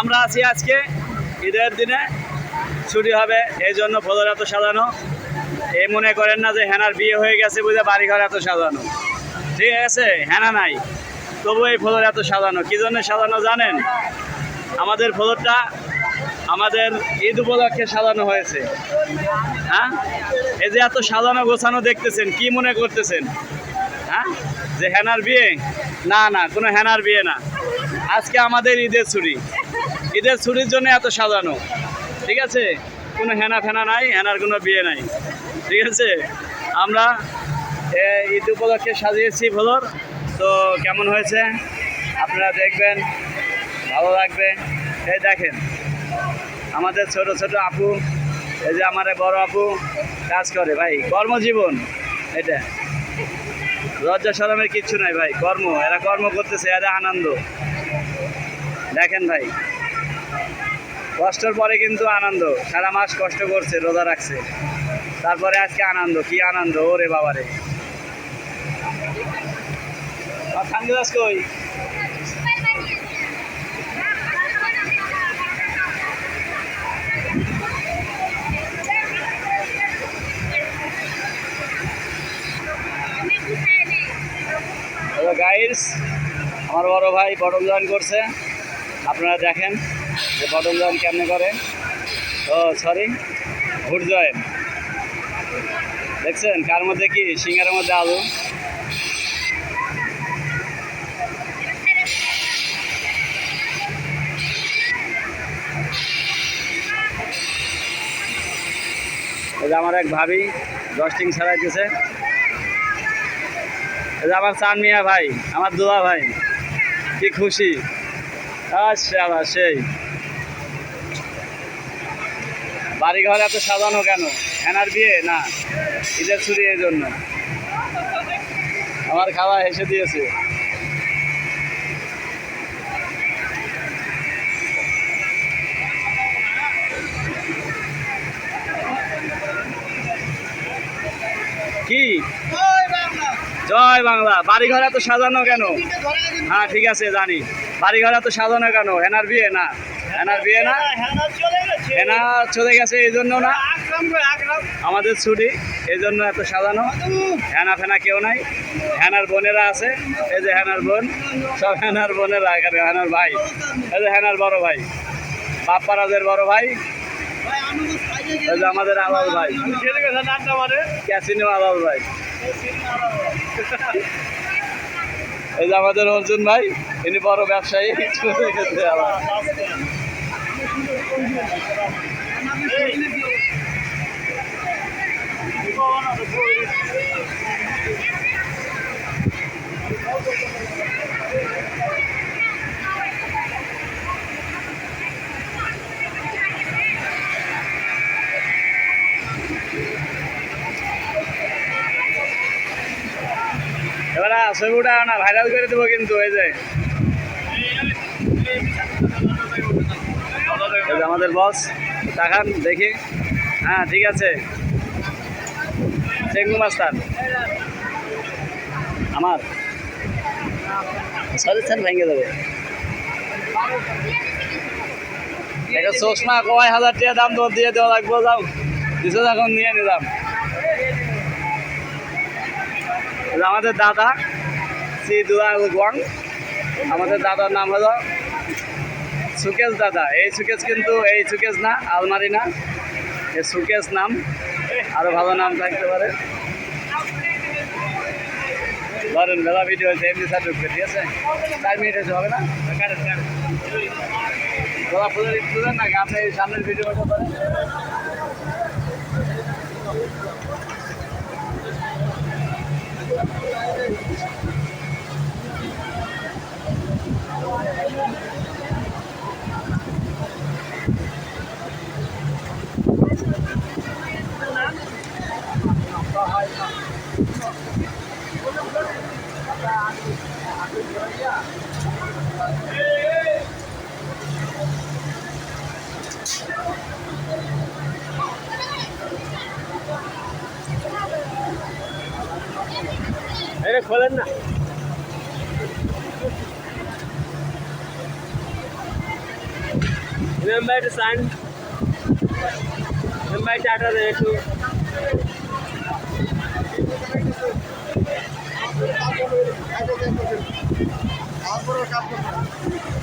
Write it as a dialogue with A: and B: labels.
A: আমরা আছি আজকে ঈদের দিনে। ছুটি হবে, এই জন্য ফলর এত সাজানো। এই মনে করেন না যে হেনার বিয়ে হয়ে গেছে বুঝে বাড়িঘর এত সাজানো। ঠিক আছে, হেনা নাই। তবু এই ফলর এত সাজানো। কী জন্য সাজানো জানেন? আমাদের ফলরটা আমাদের ঈদ উপলক্ষে সাজানো হয়েছে। হ্যাঁ? এই যে এত সাজানো গোছানো দেখতেছেন, কি মনে করতেছেন? হ্যাঁ? যে হেনার বিয়ে? না না, কোনো হেনার বিয়ে না। আজকে আমাদের ঈদের ছুরি ঈদের ছুরির জন্য এত সাজানো। ঠিক আছে? কোনো হেনা ফেনা নাই, হেনার কোনো বিয়ে নাই। ঠিক আছে? আমরা ঈদ উপলক্ষে সাজিয়েছি ভোলর। তো কেমন হয়েছে? আপনারা দেখবেন, ভালো লাগবে। এই দেখেন, আমাদের ছোট ছোট আপু, এই যে আমার বড় আপু কাজ করে ভাই, কর্মজীবন। এটা। লজ্জা সরমের কিচ্ছু নাই ভাই, কর্ম। এরা কর্ম করতেছে এরা আনন্দ। দেখেন ভাই। কষ্টের পরে কিন্তু আনন্দ। সারা মাস কষ্ট করছে, রোজা রাখছে। তারপরে আজকে আনন্দ, কি আনন্দ? ওরে বাবারে। সানগ্লাস কই? গাইডস আমার বড় ভাই বটল জয়েন করছে। আপনারা দেখেন যে বটল জয়েন কেমনে করে? ও সরি ভুট জয়েন দেখছেন? কার মধ্যে কি? সিঙ্গারের মধ্যে আলু। যে আমার এক ভাবি ডস্টিং ছাড়াইতেছে। যে আমার চান মিয়া ভাই, আমার দুলা ভাই, কি খুশি। আচ্ছা সেই। বাড়ি ঘর এত সাজানো কেন? হেনার বিয়ে না? ঈদের ছুটি এই জন্য। আমার খাওয়া হেসে দিয়েছে। কি? জয় বাংলা। বাড়ি ঘর এত সাজানো কেন? হ্যাঁ ঠিক আছে জানি। বাড়ি ঘর এত সাজানো কেন? হেনার বিয়ে না? হেনার বিয়ে না? হেনা চলে গেছে এই জন্য না। আমাদের ছুটি এই জন্য এত সাজানো। হেনা ফেনা কেউ নাই। হেনার বোনেরা আছে। এই যে হেনার বোন। সব হেনার বোনেরা এখানে হেনার ভাই। এই যে হেনার বড় ভাই। বাপ্পারাজের বড় ভাই। আমাদের আলাল ভাই। ক্যাসিনো আলাল ভাই। এই যে আমাদের অর্জুন ভাই ইনি বড় ব্যবসায়ী। চলে এবার ছবিটা না ভাইরাল করে দেবো কিন্তু, এই যে। আমাদের বস দেখান, দেখি। হ্যাঁ ঠিক আছে। চেঙ্গু মাস্টার। আমার। সরি, স্যার, ভেঙে দেবে। এটা চশমা কয় হাজার টাকা দাম তো দিয়ে দেওয়া লাগবে, যাও। দিছো এখন নিয়ে নিলাম। আমাদের দাদা। দুলাল গোয়াং। আমাদের দাদার নাম হলো সুকেশ দাদা। এই সুকেশ কিন্তু, এই সুকেশ না, আলমারি না। এই সুকেশ নাম, আরও ভালো নাম থাকতে পারে। ধরেন বেলা ভিডিও হয়েছে, এমনি স্যার ঢুকবে, ঠিক আছে? চার মিনিট হয়েছে, হবে না? কারেন কারেন গোলা ফুলের দেন আপনি সামনের ভিডিও করতে পারেন। এটা খোলেন না
B: ইমাম ভাই একটু সাইন ইমাম ভাই টাটা দেন একটু
C: তারপরে কাজ করতে